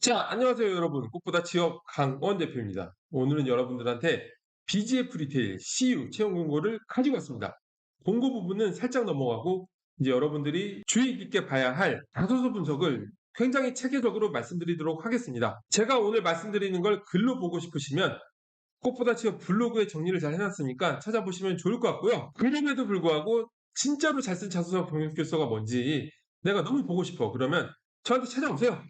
자, 안녕하세요, 여러분. 꽃보다 취업 강원 대표입니다. 오늘은 여러분들한테 BGF 리테일 CU 채용 공고를 가지고 왔습니다. 공고 부분은 살짝 넘어가고 이제 여러분들이 주의 깊게 봐야 할 다소서 분석을 굉장히 체계적으로 말씀드리도록 하겠습니다. 제가 오늘 말씀드리는 걸 글로 보고 싶으시면 꽃보다 취업 블로그에 정리를 잘 해놨으니까 찾아보시면 좋을 것 같고요. 그럼에도 불구하고 진짜로 잘 쓴 자소서 교서가 뭔지 내가 너무 보고 싶어. 그러면 저한테 찾아오세요.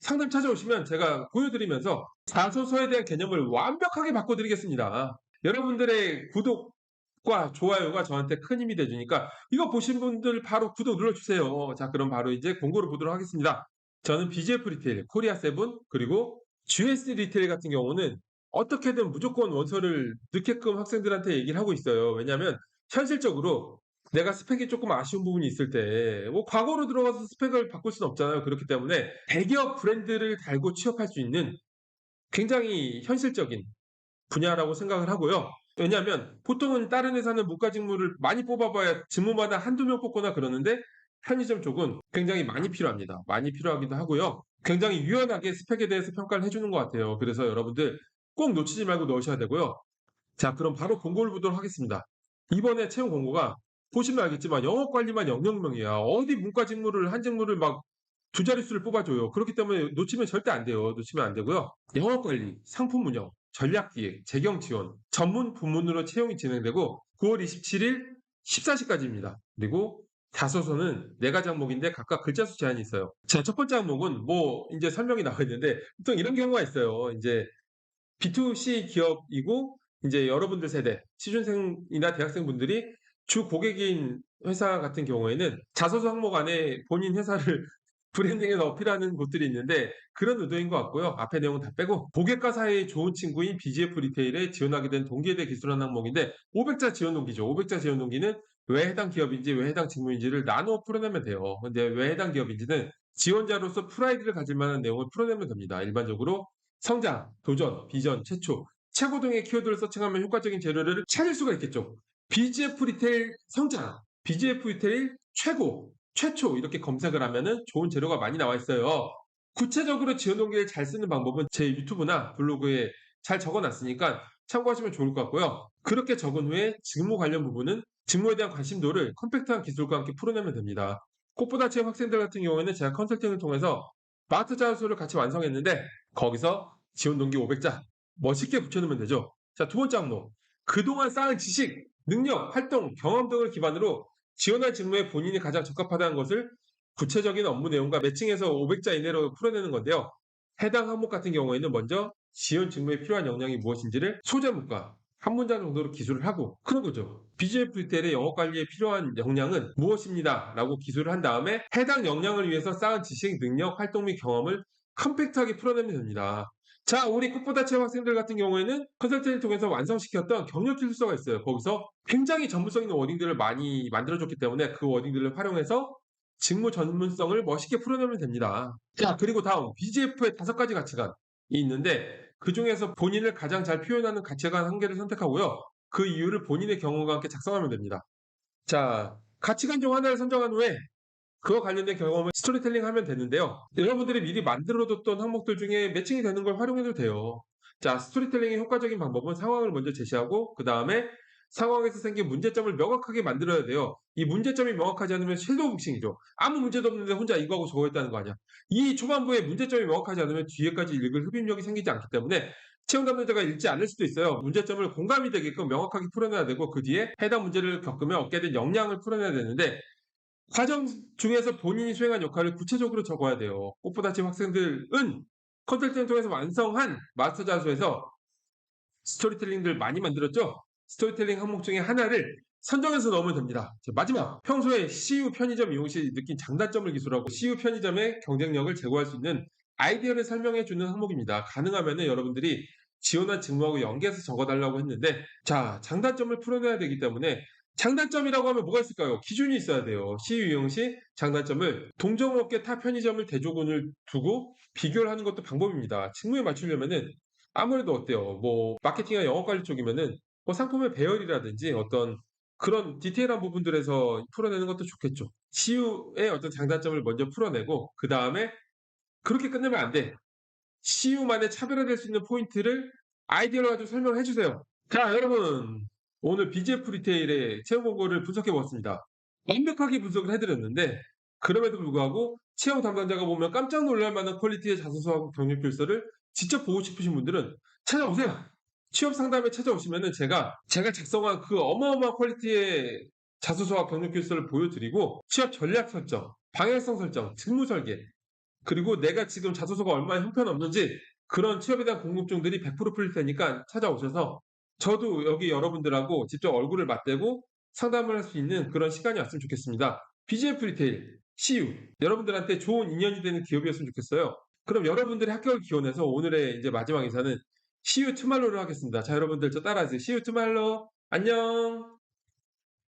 상담 찾아오시면 제가 보여드리면서 자소서에 대한 개념을 완벽하게 바꿔드리겠습니다. 여러분들의 구독과 좋아요가 저한테 큰 힘이 돼주니까 이거 보신 분들 바로 구독 눌러주세요. 자, 그럼 바로 이제 공고를 보도록 하겠습니다. 저는 BGF 리테일, 코리아 세븐, 그리고 GS 리테일 같은 경우는 어떻게든 무조건 원서를 넣게끔 학생들한테 얘기를 하고 있어요. 왜냐하면 현실적으로 내가 스펙이 조금 아쉬운 부분이 있을 때, 뭐, 과거로 들어가서 스펙을 바꿀 수는 없잖아요. 그렇기 때문에 대기업 브랜드를 달고 취업할 수 있는 굉장히 현실적인 분야라고 생각을 하고요. 왜냐하면 보통은 다른 회사는 문과 직무를 많이 뽑아봐야 직무마다 한두 명 뽑거나 그러는데 편의점 쪽은 굉장히 많이 필요합니다. 많이 필요하기도 하고요. 굉장히 유연하게 스펙에 대해서 평가를 해주는 것 같아요. 그래서 여러분들 꼭 놓치지 말고 넣으셔야 되고요. 자, 그럼 바로 공고를 보도록 하겠습니다. 이번에 채용 공고가 보시면 알겠지만 영업 관리만 000명이야. 어디 문과 직무를 한 직무를 막 두 자릿수를 뽑아줘요. 그렇기 때문에 놓치면 절대 안 돼요. 놓치면 안 되고요. 영업 관리, 상품 운영, 전략 기획, 재경 지원, 전문 부문으로 채용이 진행되고 9월 27일 14시까지입니다. 그리고 자소서는 네 가지 항목인데 각각 글자 수 제한이 있어요. 자, 첫 번째 항목은 뭐 이제 설명이 나와 있는데 보통 이런 경우가 있어요. 이제 B2C 기업이고 이제 여러분들 세대, 취준생이나 대학생분들이 주 고객인 회사 같은 경우에는 자소서 항목 안에 본인 회사를 브랜딩에서 어필하는 곳들이 있는데 그런 의도인 것 같고요. 앞에 내용은 다 빼고 고객과 사이의 좋은 친구인 BGF 리테일에 지원하게 된 동기에 대해 기술한 항목인데 500자 지원 동기죠. 500자 지원 동기는 왜 해당 기업인지 왜 해당 직무인지를 나누어 풀어내면 돼요. 근데 왜 해당 기업인지는 지원자로서 프라이드를 가질 만한 내용을 풀어내면 됩니다. 일반적으로 성장, 도전, 비전, 최초, 최고 등의 키워드를 서칭하면 효과적인 재료를 찾을 수가 있겠죠. BGF 리테일 성장, BGF 리테일 최고, 최초 이렇게 검색을 하면은 좋은 재료가 많이 나와 있어요. 구체적으로 지원 동기를 잘 쓰는 방법은 제 유튜브나 블로그에 잘 적어놨으니까 참고하시면 좋을 것 같고요. 그렇게 적은 후에 직무 관련 부분은 직무에 대한 관심도를 컴팩트한 기술과 함께 풀어내면 됩니다. 꽃보다 채용 학생들 같은 경우에는 제가 컨설팅을 통해서 마트 자소서를 같이 완성했는데 거기서 지원 동기 500자 멋있게 붙여놓으면 되죠. 자, 두 번째 항목. 그동안 쌓은 지식, 능력, 활동, 경험 등을 기반으로 지원할 직무에 본인이 가장 적합하다는 것을 구체적인 업무 내용과 매칭해서 500자 이내로 풀어내는 건데요. 해당 항목 같은 경우에는 먼저 지원 직무에 필요한 역량이 무엇인지를 소제목과 한 문장 정도로 기술을 하고 그런 거죠. BGF 리텔의 영어 관리에 필요한 역량은 무엇입니다. 라고 기술을 한 다음에 해당 역량을 위해서 쌓은 지식, 능력, 활동 및 경험을 컴팩트하게 풀어내면 됩니다. 자, 우리 꽃보다 체험 학생들 같은 경우에는 컨설팅을 통해서 완성시켰던 경력 기술서가 있어요. 거기서 굉장히 전문성 있는 워딩들을 많이 만들어줬기 때문에 그 워딩들을 활용해서 직무 전문성을 멋있게 풀어내면 됩니다. 자, 그리고 다음 BGF의 다섯 가지 가치관이 있는데 그 중에서 본인을 가장 잘 표현하는 가치관 한 개를 선택하고요. 그 이유를 본인의 경험과 함께 작성하면 됩니다. 자, 가치관 중 하나를 선정한 후에 그와 관련된 경험을 스토리텔링 하면 되는데요. 여러분들이 미리 만들어뒀던 항목들 중에 매칭이 되는 걸 활용해도 돼요. 자, 스토리텔링의 효과적인 방법은 상황을 먼저 제시하고 그 다음에 상황에서 생긴 문제점을 명확하게 만들어야 돼요. 이 문제점이 명확하지 않으면 섀도우 복싱이죠. 아무 문제도 없는데 혼자 이거하고 저거 했다는 거 아니야. 이 초반부에 문제점이 명확하지 않으면 뒤에까지 읽을 흡입력이 생기지 않기 때문에 채용 담당자가 읽지 않을 수도 있어요. 문제점을 공감이 되게끔 명확하게 풀어내야 되고 그 뒤에 해당 문제를 겪으면 얻게 된 역량을 풀어내야 되는데 과정 중에서 본인이 수행한 역할을 구체적으로 적어야 돼요. 꽃보다치 학생들은 컨설팅을 통해서 완성한 마스터 자소에서 스토리텔링들 많이 만들었죠? 스토리텔링 항목 중에 하나를 선정해서 넣으면 됩니다. 자, 마지막, 평소에 CU 편의점 이용 시 느낀 장단점을 기술하고 CU 편의점의 경쟁력을 제고할 수 있는 아이디어를 설명해 주는 항목입니다. 가능하면 여러분들이 지원한 직무하고 연계해서 적어달라고 했는데 자 장단점을 풀어내야 되기 때문에 장단점이라고 하면 뭐가 있을까요? 기준이 있어야 돼요. CU 이용 시 장단점을 동종업계 타 편의점을 대조군을 두고 비교를 하는 것도 방법입니다. 직무에 맞추려면은 아무래도 어때요? 뭐 마케팅이나 영업관리 쪽이면은 뭐 상품의 배열이라든지 어떤 그런 디테일한 부분들에서 풀어내는 것도 좋겠죠. CU의 어떤 장단점을 먼저 풀어내고 그 다음에 그렇게 끝내면 안 돼. CU만의 차별화될 수 있는 포인트를 아이디어를 가지고 설명해 주세요. 자, 여러분. 오늘 BGF 리테일의 채용 공고를 분석해 보았습니다. 완벽하게 분석을 해드렸는데, 그럼에도 불구하고 채용 담당자가 보면 깜짝 놀랄 만한 퀄리티의 자소서하고 경력 필서를 직접 보고 싶으신 분들은 찾아오세요. 취업 상담에 찾아오시면은 제가 제가 작성한 그 어마어마한 퀄리티의 자소서와 경력 필서를 보여드리고 취업 전략 설정, 방향성 설정, 직무 설계 그리고 내가 지금 자소서가 얼마나 형편없는지 그런 취업에 대한 궁금증들이 100% 풀릴 테니까 찾아오셔서 저도 여기 여러분들하고 직접 얼굴을 맞대고 상담을 할 수 있는 그런 시간이 왔으면 좋겠습니다. BGF 리테일, CU 여러분들한테 좋은 인연이 되는 기업이었으면 좋겠어요. 그럼 여러분들의 합격을 기원해서 오늘의 이제 마지막 인사는 CU 투말로를 하겠습니다. 자, 여러분들 저 따라하세요. CU 투말로 안녕.